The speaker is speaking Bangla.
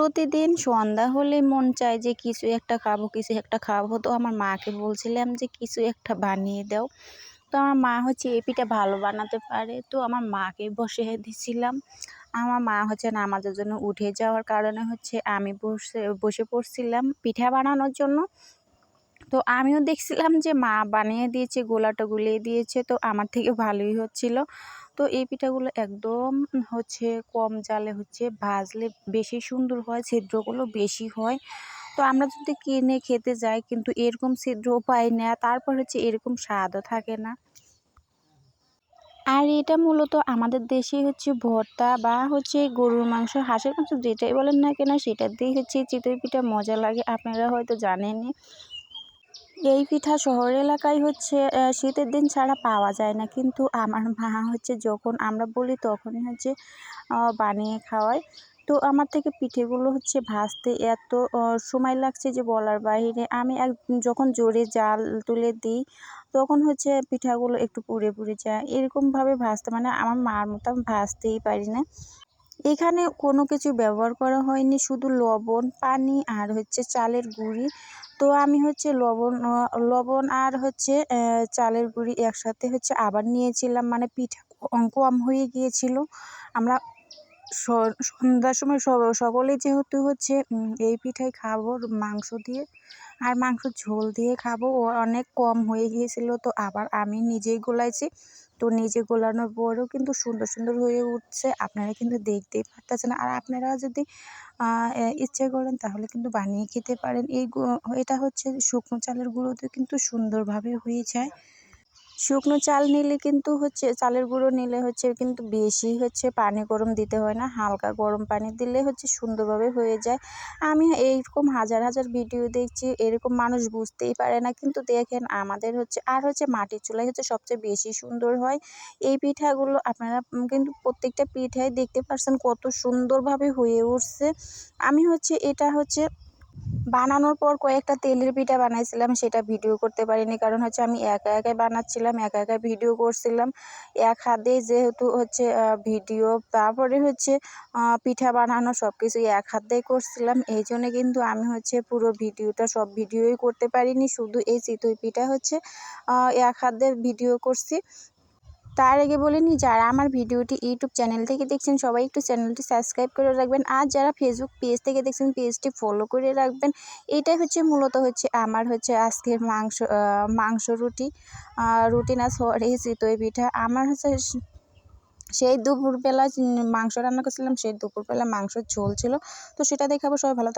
প্রতিদিন সন্ধ্যা হলে মন চায় যে কিছু একটা খাব, কিছু একটা খাব। তো আমার মাকে বলছিলাম যে কিছু একটা বানিয়ে দাও। তো আমার মা হচ্ছে এই পিঠা ভালো বানাতে পারে। তো আমার মাকে বসে দিছিলাম। আমার মা হচ্ছে নামাজের জন্য উঠে যাওয়ার কারণে হচ্ছে আমি বসে বসে পড়ছিলাম পিঠা বানানোর জন্য। তো আমিও দেখছিলাম যে মা বানিয়ে দিয়েছে, গোলাটা গুলিয়ে দিয়েছে। তো আমার থেকে ভালোই হচ্ছিল। তো এই পিঠাগুলো একদম হচ্ছে কম জালে হচ্ছে ভাজলে বেশি সুন্দর হয়, ছিদ্রগুলো বেশি হয়। তো আমরা যদি কিনে খেতে যাই কিন্তু এরকম ছিদ্রও পাই না, তারপর হচ্ছে এরকম স্বাদও থাকে না। আর এটা মূলত আমাদের দেশে হচ্ছে ভর্তা বা হচ্ছে গরুর মাংস, হাঁসের মাংস যেটাই বলেন না কেন সেটা দিয়ে হচ্ছে চিতই পিঠা মজা লাগে, আপনারা হয়তো জানেনই। এই পিঠা শহর এলাকায় হচ্ছে শীতের দিন ছাড়া পাওয়া যায় না। কিন্তু আমার মা হচ্ছে যখন আমরা বলি তখনই হচ্ছে বানিয়ে খাওয়ায়। তো আমার থেকে পিঠেগুলো হচ্ছে ভাজতে এত সময় লাগছে যে বলার বাইরে। আমি এক, যখন জোরে জাল তুলে দিই, তখন হচ্ছে পিঠাগুলো একটু পুড়ে পুড়ে যায়। এরকমভাবে ভাজতে মানে আমার মার মতো ভাজতেই পারি না। এখানে কোনো কিছু ব্যবহার করা হয়নি, শুধু লবণ, পানি আর হচ্ছে চালের গুঁড়ি। তো আমি হচ্ছে লবণ লবণ আর হচ্ছে চালের গুঁড়ি একসাথে হচ্ছে আবার নিয়েছিলাম মানে পিঠা কম হয়ে গিয়েছিল। আমরা সন্ধ্যার সময় সকলে যেহেতু হচ্ছে এই পিঠাই খাব মাংস দিয়ে আর মাংস ঝোল দিয়ে খাব। ও অনেক কম হয়ে গিয়েছিল তো আবার আমি নিজেই গোলাইছি। তো নিজে গোলানোর পরেও কিন্তু সুন্দর সুন্দর হয়ে উঠছে। আপনারা কিন্তু দেখতেই পারতেছেন। আর আপনারা যদি ইচ্ছে করেন তাহলে কিন্তু বানিয়ে খেতে পারেন। এই এটা হচ্ছে শুকনো চালের গুঁড়োতে কিন্তু সুন্দরভাবে হয়ে যায়। শুকনো চাল নিলে কিন্তু হচ্ছে, চালের গুঁড়ো নিলে হচ্ছে কিন্তু বেশি হচ্ছে পানি গরম দিতে হয় না। হালকা গরম পানি দিলে হচ্ছে সুন্দরভাবে হয়ে যায়। আমি এইরকম হাজার হাজার ভিডিও দেখছি, এরকম মানুষ বুঝতেই পারে না। কিন্তু দেখেন আমাদের হচ্ছে, আর হচ্ছে মাটির চুলাই হচ্ছে সবচেয়ে বেশি সুন্দর হয়। এই পিঠাগুলো আপনারা কিন্তু প্রত্যেকটা পিঠাই দেখতে পাচ্ছেন কত সুন্দরভাবে হয়ে উঠছে। আমি হচ্ছে এটা হচ্ছে বানানোর পর কয়েকটা তেলের পিঠা বানাইছিলাম, সেটা ভিডিও করতে পারিনি। কারণ হচ্ছে আমি একা একাই বানাচ্ছিলাম, একা একা ভিডিও করছিলাম। এক হাতে যেহেতু হচ্ছে ভিডিও, তারপরে হচ্ছে পিঠা বানানো সব কিছুই এক হাতেই করছিলাম। এই জন্যে কিন্তু আমি হচ্ছে পুরো ভিডিওটা, সব ভিডিওই করতে পারিনি। শুধু এই চিতই পিঠা হচ্ছে এক হাতে ভিডিও করছি। তার আগে বলে নিই, যারা আমার ভিডিওটি ইউটিউব চ্যানেল থেকে দেখছেন, সবাই একটু চ্যানেলটি সাবস্ক্রাইব করে রাখবেন। আর যারা ফেসবুক পেজ থেকে দেখছেন পেজটি ফলো করে রাখবেন। এটাই হচ্ছে মূলত হচ্ছে আমার হচ্ছে আজকের মাংস মাংস রুটি। রুটি না, সরি, চিতই পিঠা। আমার হচ্ছে সেই দুপুরবেলা মাংস রান্না করছিলাম, সেই দুপুরবেলা মাংসর ঝোল ছিল। তো সেটা দেখাবো, সবাই ভালো